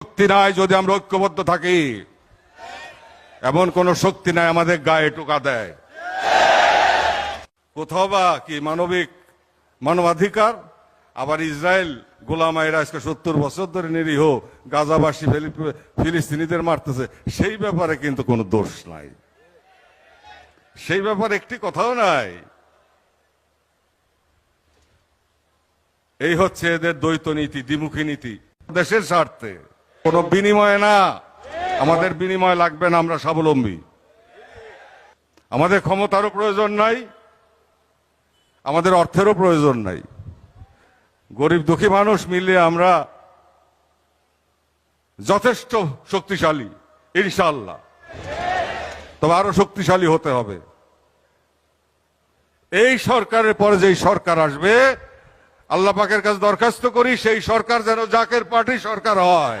শক্তি নাই যদি আমরা ঐক্যবদ্ধ থাকি, এমন কোন শক্তি নাই আমাদের গায়ে টোকা দেয়। কোথাও বা কি মানবিক মানবাধিকার? আবার ইসরায়েল গোলামাইরা আজকে সত্তর বছর ধরে নিরীহ গাজাবাসী ফিলিস্তিনিদের মারতেছে, সেই ব্যাপারে কিন্তু কোনো দোষ নাই। সেই ব্যাপারে একটি কথাও নাই। এই হচ্ছে এদের দ্বৈত নীতি, দ্বিমুখী নীতি। দেশের স্বার্থে। কোনো বিনিময়ে না। আমাদের বিনিময় লাগবে না আমরা স্বাবলম্বী। আমাদের ক্ষমতারও প্রয়োজন নাই, আমাদের অর্থেরও প্রয়োজন নাই। গরিব দুঃখী মানুষ মিলিয়ে আমরা যথেষ্ট শক্তিশালী ইনশাল্লাহ তবে আরও শক্তিশালী হতে হবে। এই সরকারের পরে যেই সরকার আসবে আল্লাহ পাকের কাছে দরখাস্ত করি সেই সরকার যেন জাকের পার্টি সরকার হয়।